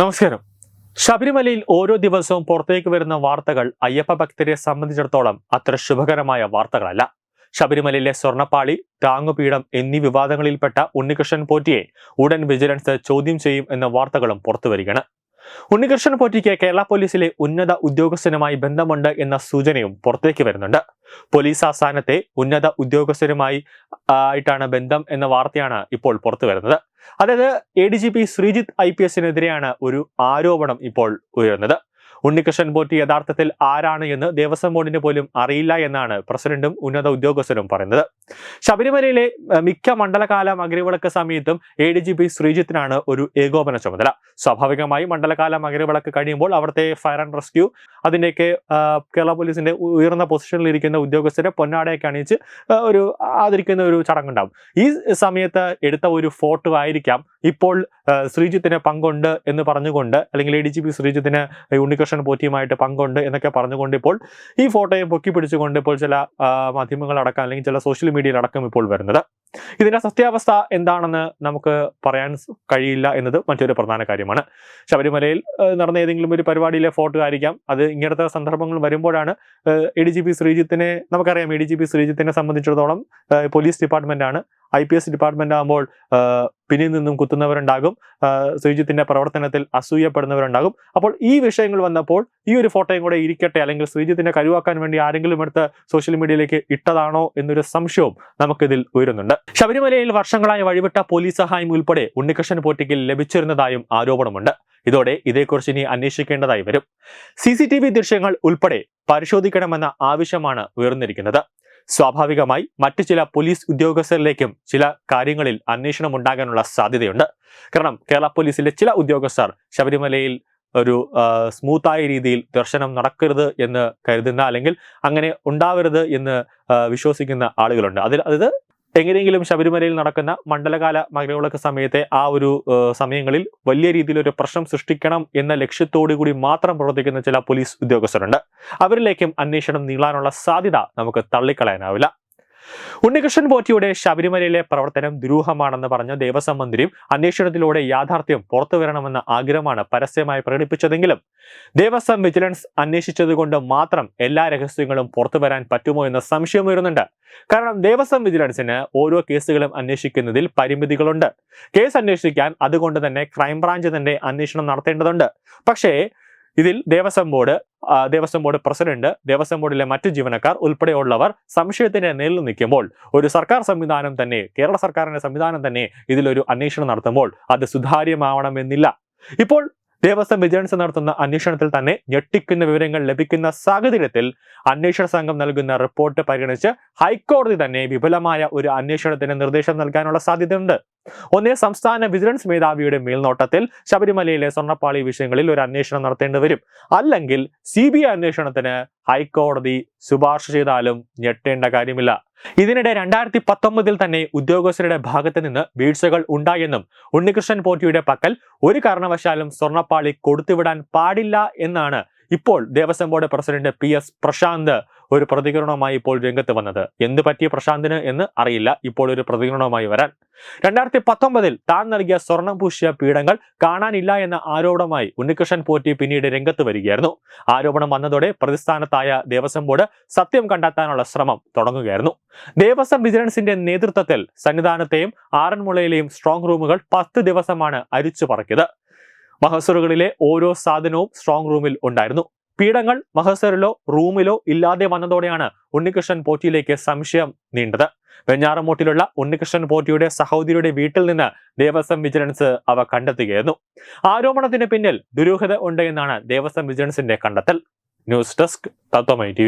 നമസ്കാരം. ശബരിമലയിൽ ഓരോ ദിവസവും പുറത്തേക്ക് വരുന്ന വാർത്തകൾ അയ്യപ്പ ഭക്തരെ സംബന്ധിച്ചിടത്തോളം അത്ര ശുഭകരമായ വാർത്തകളല്ല. ശബരിമലയിലെ സ്വർണപ്പാളി താങ്ങുപീഠം എന്നീ വിവാദങ്ങളിൽപ്പെട്ട ഉണ്ണികൃഷ്ണൻ പോറ്റിയെ ഉടൻ വിജിലൻസ് ചോദ്യം ചെയ്യും എന്ന വാർത്തകളും പുറത്തുവരികയാണ് ഉണ്ണികൃഷ്ണൻ പോറ്റിക്ക് കേരള പോലീസിലെ ഉന്നത ഉദ്യോഗസ്ഥനുമായി ബന്ധമുണ്ട് എന്ന സൂചനയും പുറത്തേക്ക് വരുന്നുണ്ട്. പോലീസ് ആസ്ഥാനത്തെ ഉന്നത ഉദ്യോഗസ്ഥരുമായി ആയിട്ടാണ് ബന്ധം എന്ന വാർത്തയാണ് ഇപ്പോൾ പുറത്തു വരുന്നത്. അതായത് A D G P Sreejith I P എസിനെതിരെയാണ് ഒരു ആരോപണം ഇപ്പോൾ ഉയർന്നത്. ഉണ്ണികൃഷ്ണൻ പോറ്റി യഥാർത്ഥത്തിൽ ആരാണ് എന്ന് ദേവസ്വം ബോർഡിന് പോലും അറിയില്ല എന്നാണ് പ്രസിഡന്റും ഉന്നത ഉദ്യോഗസ്ഥരും പറയുന്നത്. ശബരിമലയിലെ മിക്ക മണ്ഡലകാലം മകരവിളക്ക് സമയത്തും എ ഡി ജി പി ശ്രീജിത്തിനാണ് ഒരു ഏകോപന ചുമതല. സ്വാഭാവികമായി മണ്ഡലകാലം മകരവിളക്ക് കഴിയുമ്പോൾ അവിടുത്തെ ഫയർ ആൻഡ് റെസ്ക്യൂ അതിന്റെയൊക്കെ കേരള പോലീസിന്റെ ഉയർന്ന പൊസിഷനിൽ ഇരിക്കുന്ന ഉദ്യോഗസ്ഥരെ പൊന്നാടയൊക്കെ അണിയിച്ച് ഒരു ആദരിക്കുന്ന ഒരു ചടങ്ങുണ്ടാവും. ഈ സമയത്ത് എടുത്ത ഒരു ഫോട്ടോ ആയിരിക്കാം ഇപ്പോൾ ശ്രീജിത്തിന് പങ്കുണ്ട് എന്ന് പറഞ്ഞുകൊണ്ട് അല്ലെങ്കിൽ എ ഡി ജി പി ശ്രീജിത്തിന് ഉണ്ണികൃഷ്ണൻ പോറ്റിയുമായിട്ട് പങ്കുണ്ട് എന്നൊക്കെ പറഞ്ഞുകൊണ്ട് ഇപ്പോൾ ഈ ഫോട്ടോയെ പൊക്കി പിടിച്ചുകൊണ്ട് ഇപ്പോൾ ചില മാധ്യമങ്ങളടക്കം അല്ലെങ്കിൽ ചില സോഷ്യൽ മീഡിയയിലടക്കം ഇപ്പോൾ വരുന്നത്. ഇതിന്റെ സത്യാവസ്ഥ എന്താണെന്ന് നമുക്ക് പറയാൻ കഴിയില്ല എന്നത് മറ്റൊരു പ്രധാന കാര്യമാണ്. ശബരിമലയിൽ നടന്ന ഏതെങ്കിലും ഒരു പരിപാടിയിലെ ഫോട്ടോ ആയിരിക്കാം. അത് ഇങ്ങനത്തെ സന്ദർഭങ്ങൾ വരുമ്പോഴാണ് എ ഡി ജി പി ശ്രീജിത്തിനെ നമുക്കറിയാം എ ഡി ജി പി ശ്രീജിത്തിനെ സംബന്ധിച്ചിടത്തോളം പോലീസ് ഡിപ്പാർട്ട്മെന്റ് ആണ് ഐ പി എസ് ഡിപ്പാർട്ട്മെന്റ് ആകുമ്പോൾ പിന്നിൽ നിന്നും കുത്തുന്നവരുണ്ടാകും. ശ്രീജിത്തിന്റെ പ്രവർത്തനത്തിൽ അസൂയപ്പെടുന്നവരുണ്ടാകും. അപ്പോൾ ഈ വിഷയങ്ങൾ വന്നപ്പോൾ ഈ ഒരു ഫോട്ടോയും കൂടെ ഇരിക്കട്ടെ? അല്ലെങ്കിൽ ശ്രീജിത്തിനെ കരുവാക്കാൻ വേണ്ടി ആരെങ്കിലും എടുത്ത് സോഷ്യൽ മീഡിയയിലേക്ക് ഇട്ടതാണോ എന്നൊരു സംശയവും നമുക്കിതിൽ ഉയരുന്നുണ്ട്. ശബരിമലയിൽ വർഷങ്ങളായി വഴിവിട്ട പോലീസ് സഹായം ഉൾപ്പെടെ ഉണ്ണികൃഷ്ണൻ പോറ്റിക്കിൽ ലഭിച്ചിരുന്നതായും ആരോപണമുണ്ട്. ഇതോടെ ഇതേക്കുറിച്ച് ഇനി അന്വേഷിക്കേണ്ടതായി വരും. സി ദൃശ്യങ്ങൾ ഉൾപ്പെടെ പരിശോധിക്കണമെന്ന ആവശ്യമാണ് ഉയർന്നിരിക്കുന്നത്. സ്വാഭാവികമായി മറ്റു ചില പോലീസ് ഉദ്യോഗസ്ഥരിലേക്കും ചില കാര്യങ്ങളിൽ അന്വേഷണം ഉണ്ടാകാനുള്ള സാധ്യതയുണ്ട്. കാരണം കേരള പോലീസിലെ ചില ഉദ്യോഗസ്ഥർ ശബരിമലയിൽ ഒരു സ്മൂത്തായ രീതിയിൽ ദർശനം നടക്കരുത് എന്ന് കരുതുന്ന അല്ലെങ്കിൽ അങ്ങനെ ഉണ്ടാവരുത് എന്ന് വിശ്വസിക്കുന്ന ആളുകളുണ്ട്. അതിൽ അത് എങ്ങനെയെങ്കിലും ശബരിമലയിൽ നടക്കുന്ന മണ്ഡലകാല മകരവിളക്ക് സമയത്തെ ആ ഒരു സമയങ്ങളിൽ വലിയ രീതിയിൽ ഒരു പ്രശ്നം സൃഷ്ടിക്കണം എന്ന ലക്ഷ്യത്തോടു കൂടി മാത്രം പ്രവർത്തിക്കുന്ന ചില പോലീസ് ഉദ്യോഗസ്ഥരുണ്ട്. അവരിലേക്കും അന്വേഷണം നീളാനുള്ള സാധ്യത നമുക്ക് തള്ളിക്കളയാനാവില്ല. ഉണ്ണികൃഷ്ണൻ പോറ്റിയുടെ ശബരിമലയിലെ പ്രവർത്തനം ദുരൂഹമാണെന്ന് പറഞ്ഞ ദേവസ്വം മന്ത്രിയും അന്വേഷണത്തിലൂടെ യാഥാർത്ഥ്യം പുറത്തു വരണമെന്ന ആഗ്രഹമാണ് പരസ്യമായി പ്രകടിപ്പിച്ചതെങ്കിലും ദേവസ്വം വിജിലൻസ് അന്വേഷിച്ചതുകൊണ്ട് മാത്രം എല്ലാ രഹസ്യങ്ങളും പുറത്തു വരാൻ പറ്റുമോ എന്ന സംശയം വരുന്നുണ്ട് കാരണം ദേവസ്വം വിജിലൻസിന് ഓരോ കേസുകളും അന്വേഷിക്കുന്നതിൽ പരിമിതികളുണ്ട്. കേസ് അന്വേഷിക്കാൻ അതുകൊണ്ട് തന്നെ ക്രൈംബ്രാഞ്ച് തന്നെ അന്വേഷണം നടത്തേണ്ടതുണ്ട്. പക്ഷേ ഇതിൽ Devaswom board Devaswom board president Devaswom ബോർഡിലെ മറ്റു ജീവനക്കാർ ഉൾപ്പെടെയുള്ളവർ സംശയത്തിന്റെ നേരിൽ നിൽക്കുമ്പോൾ ഒരു സർക്കാർ സംവിധാനം തന്നെ കേരള സർക്കാരിന്റെ സംവിധാനം തന്നെ ഇതിലൊരു അന്വേഷണം നടത്തുമ്പോൾ അത് സുതാര്യമാവണമെന്നില്ല. ഇപ്പോൾ ദേവസ്വം വിജിലൻസ് നടത്തുന്ന അന്വേഷണത്തിൽ തന്നെ ഞെട്ടിക്കുന്ന വിവരങ്ങൾ ലഭിക്കുന്ന സാഹചര്യത്തിൽ അന്വേഷണ സംഘം നൽകുന്ന റിപ്പോർട്ട് പരിഗണിച്ച് ഹൈക്കോടതി തന്നെ വിപുലമായ ഒരു അന്വേഷണത്തിന് നിർദ്ദേശം നൽകാനുള്ള സാധ്യതയുണ്ട്. ഒന്നേ സംസ്ഥാന വിജിലൻസ് മേധാവിയുടെ മേൽനോട്ടത്തിൽ ശബരിമലയിലെ സ്വർണപ്പാളി വിഷയങ്ങളിൽ ഒരു അന്വേഷണം നടത്തേണ്ടി വരും. അല്ലെങ്കിൽ സി ബി ഐ അന്വേഷണത്തിന് ഹൈക്കോടതി ശുപാർശ ചെയ്താലും ഞെട്ടേണ്ട കാര്യമില്ല. ഇതിനിടെ രണ്ടായിരത്തി പത്തൊമ്പതിൽ തന്നെ ഉദ്യോഗസ്ഥരുടെ ഭാഗത്ത് നിന്ന് വീഴ്ചകൾ ഉണ്ടായെന്നും ഉണ്ണികൃഷ്ണൻ പോറ്റിയുടെ പക്കൽ ഒരു കാരണവശാലും സ്വർണപ്പാളി കൊടുത്തുവിടാൻ പാടില്ല എന്നാണ് ഇപ്പോൾ Devaswom board president P S Prashanth ഒരു പ്രതികരണവുമായി ഇപ്പോൾ രംഗത്ത് വന്നത്. എന്ത് പറ്റിയ പ്രശാന്തിന് എന്ന് അറിയില്ല. ഇപ്പോൾ ഒരു പ്രതികരണവുമായി വരാൻ. രണ്ടായിരത്തി പത്തൊമ്പതിൽ താൻ നൽകിയ സ്വർണം പൂശിയ പീഠങ്ങൾ കാണാനില്ല എന്ന ആരോപണമായി ഉണ്ണികൃഷ്ണൻ പോറ്റി പിന്നീട് രംഗത്ത് വരികയായിരുന്നു. ആരോപണം വന്നതോടെ പ്രതിസ്ഥാനത്തായ ദേവസ്വം ബോർഡ് സത്യം കണ്ടെത്താനുള്ള ശ്രമം തുടങ്ങുകയായിരുന്നു. ദേവസ്വം വിജിലൻസിന്റെ നേതൃത്വത്തിൽ സന്നിധാനത്തെയും ആറന്മുളയിലെയും സ്ട്രോങ് റൂമുകൾ പത്ത് ദിവസമാണ് അരിച്ചു പറക്കിയത് മഹസൂറുകളിലെ ഓരോ സാധനവും സ്ട്രോങ് റൂമിൽ ഉണ്ടായിരുന്നു. പീഠങ്ങൾ മഹസറിലോ റൂമിലോ ഇല്ലാതെ വന്നതോടെയാണ് ഉണ്ണികൃഷ്ണൻ പോറ്റിയിലേക്ക് സംശയം നീണ്ടത്. വെഞ്ഞാറമൂട്ടിലുള്ള ഉണ്ണികൃഷ്ണൻ പോറ്റിയുടെ സഹോദരിയുടെ വീട്ടിൽ നിന്ന് ദേവസ്വം വിജിലൻസ് അവ കണ്ടെത്തുകയായിരുന്നു. ആരോപണത്തിന് പിന്നിൽ ദുരൂഹത ഉണ്ട് എന്നാണ് ദേവസ്വം വിജിലൻസിന്റെ കണ്ടെത്തൽ. ന്യൂസ് ഡെസ്ക് തത്വമൈ ടി